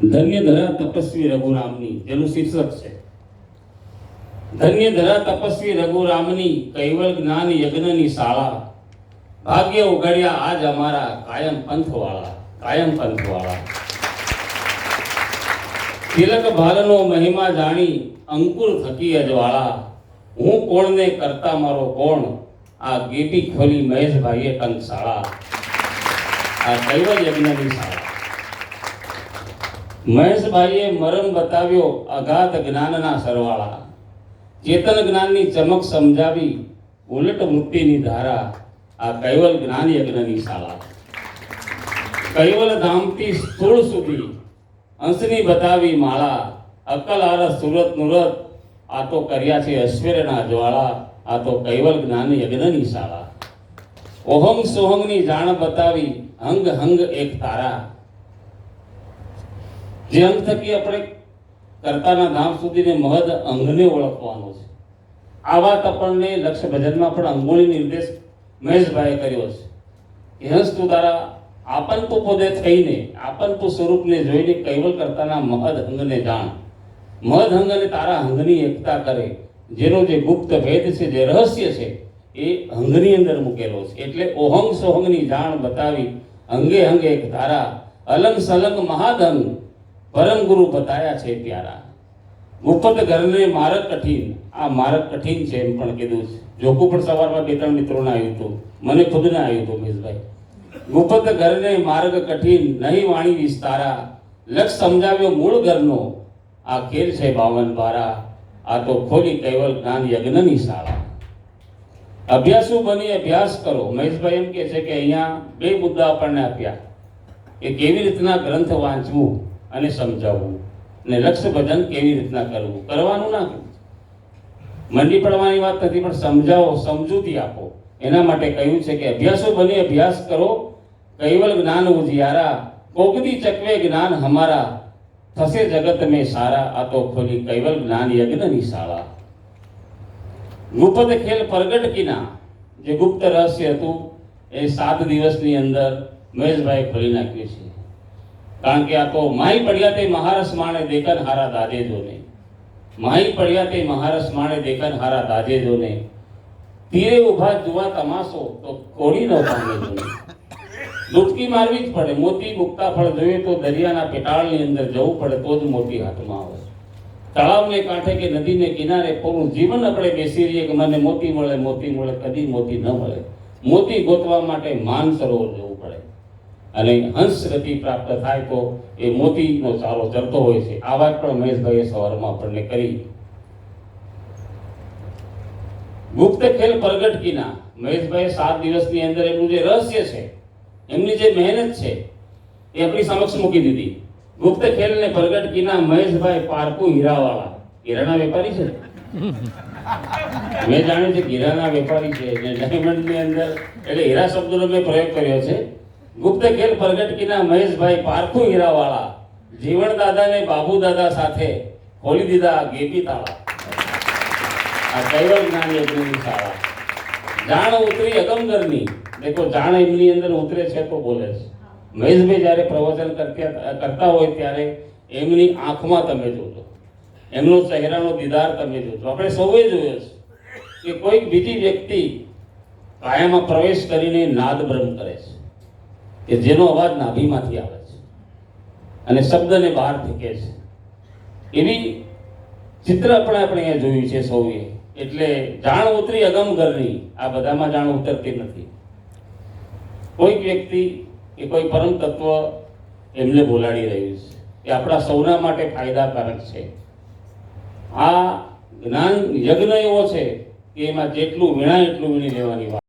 ધન્ય ધરા તપસ્વી રઘુરામની જેનું શીર્ષક છે. ધન્ય ધરા તપસ્વી રઘુરામની કૈવલ જ્ઞાન યજ્ઞની શાળા. ભાગ્ય ઉઘડ્યા આજ અમારા કાયમ પંથવાળા કાયમ પંથવાળા. તિલક ભાલનો મહિમા જાણી અંકુર થકી અજવાળા. હું કોણને કરતા મારો કોણ? આ ગેટી ખોલી મહેશભાઈએ કંસાળા આ કૈવલ યજ્ઞની શાળા. મહેશભાઈએ મરમ બતાવ્યો અગાધ જ્ઞાનના સરવાળા. ચેતન જ્ઞાનની ચમક સમજાવી ઉલટ વૃત્તિની ધારા, આ કૈવલ જ્ઞાન યજ્ઞની શાળા. કૈવલ ધામથી સ્થૂળ સુધી અંશની બતાવી માળા, અકલ આરસ સુરત નુરત, આ તો કર્યા છે ઐશ્વર્યના જ્વાળા, આ તો કૈવલ જ્ઞાન યજ્ઞની શાળા. ઓહંગ સોહમની જાણ બતાવી હંગ હંગ એક તારા જે અંગ થકી આપણે કર્તાના નામ સુધીને મહદ અંગને ઓળખવાનો છે. આ વાત આપણને લક્ષ્ય ભજનમાં પણ અંગોળી નિર્દેશ મહેશભાઈએ કર્યો છે. કે હંસ તું તારા આપન તું પોતે થઈને આપન તું સ્વરૂપને જોઈને કૈવલ કરતાના મહદ અંગને જાણ. મહદ અંગ અને તારા અંગની એકતા કરે. જેનો જે ગુપ્ત ભેદ છે, જે રહસ્ય છે, એ અંગની અંદર મૂકેલો છે. એટલે ઓહંગ સોહંગની જાણ બતાવી અંગે અંગે એક ધારા અલંગ સલંગ મહાદંગ પરમ ગુરુ બતાયા છે પ્યારા. ગુપ્ત ઘરને માર્ગ કઠિન. આ માર્ગ કઠિન છે એમ પણ કીધું છે. જોકું પણ સવારમાં બે ત્રણ મિત્રોને આવ્યું હતું. મને ખુદને આવ્યું હતું મેશભાઈ ગુપ્ત ઘરને માર્ગ કઠિન, નહીં વાણી વિસ્તારા. લક્ષ સમજાવ્યો મૂળ ઘરનો. આ ખેલ છે બાવન બારા આ તો ખોલી કેવલ જ્ઞાન યજ્ઞની શાળા. અભ્યાસુ બની અભ્યાસ કરો. મહેશભાઈ એમ કે છે કે અહીંયા બે મુદ્દા આપણને આપ્યા. કે કેવી રીતના ગ્રંથ વાંચવું? અને સમજાવવું. અને લક્ષ્ય ભજન કેવી રીતના કરવું? કરવાનું ના મંડી પડવાની વાત નથી, પણ સમજાવો, સમજૂતી આપો. એના માટે કહ્યું છે કે અભ્યાસો બની, અભ્યાસ કરો. કૈવલ જ્ઞાન ઉજિયારા કોગદી ચકવે જ્ઞાન હમારા. થશે જગત મેં સારા. આ તો ખોલી કૈવલ જ્ઞાન યજ્ઞની શાળા. ગુપ્ત ખેલ પ્રગટ કિના. જે ગુપ્ત રહસ્ય હતું, એ સાત દિવસની અંદર મહેશભાઈ ખોલી નાખ્યું છે. કારણ કે આ તો માઈ પડ્યા તે મહારસ માણે દેખન હારા દાદે જોને માઈ પડ્યા તે મહારસ માણે દેખન હારા દાદે જોને તીરે ઊભા જુવા તમાશો તો કોડી ન પામે જોને. ડૂબકી મારવી જ પડે. મોતી મુક્તા ફળ જોઈએ તો દરિયાના પેટાળની અંદર જવું પડે તો જ મોતી હાથમાં આવે. તળાવને કાંઠે કે નદીને કિનારે પૂરું જીવન આપણે બેસી રહીએ કે મને મોતી મળે મોતી મળે, કદી મોતી ન મળે. મોતી ગોતવા માટે માન સરોવર જવું પડે. અને હંસ ગતિ પ્રાપ્ત થાય તો એ મોતીનો ચારો ચરતો હોય છે. આ વાત પણ મહેશભાઈએ સવારમાં આપણને કરી. ગુપ્ત ખેલ પ્રગટ મહેશભાઈ સાત દિવસની અંદર એમનું જે રહસ્ય છે, એમની જે મહેનત છે, એ આપણી સમક્ષ મૂકી દીધી. ગુપ્ત ખેલને પ્રગટ કીના મહેશભાઈ પારકુ હીરાવાળા. હીરાના વેપારી છે મેં જાણ્યું છે હીરાના વેપારી છે. ડાયમંડની અંદર, એટલે હીરા શબ્દનો મેં પ્રયોગ કર્યો છે. ગુપ્ત ખેલ પ્રગટકીના મહેશભાઈ પારખુ હીરાવાળા જીવણ દાદા ને બાબુ દાદા સાથે ખોલી દીધા ગેપી તાળા. આ દૈવ જ્ઞાન યજ્ઞની શાળા. જાણ ઉતરી અગમગરની દેખો, જાણ એમની અંદર ઉતરે છે તો બોલે છે. મહેશભાઈ જ્યારે પ્રવચન કરતા હોય ત્યારે એમની આંખમાં તમે જોજો. એમનો ચહેરાનો દીદાર તમે જોજો. આપણે સૌએ જોયો છે કે કોઈક બીજી વ્યક્તિ કાયામાં પ્રવેશ કરીને નાદ ભ્રમ કરે છે. કે જેનો અવાજ નાભીમાંથી આવે છે અને શબ્દને બહાર ફેંકે છે. એવી ચિત્ર આપણે આપણે અહીંયા જોયું છે સૌએ. એટલે જાણ ઉતરી અગમ ઘરની, આ બધામાં જાણ ઉતરતી નથી. કોઈક વ્યક્તિ કે કોઈ પરમ તત્વ એમને બોલાડી રહ્યું છે એ આપણા સૌના માટે ફાયદાકારક છે. આ જ્ઞાન યજ્ઞ એવો છે કે એમાં જેટલું વીણાય એટલું વીણી લેવાની વાત.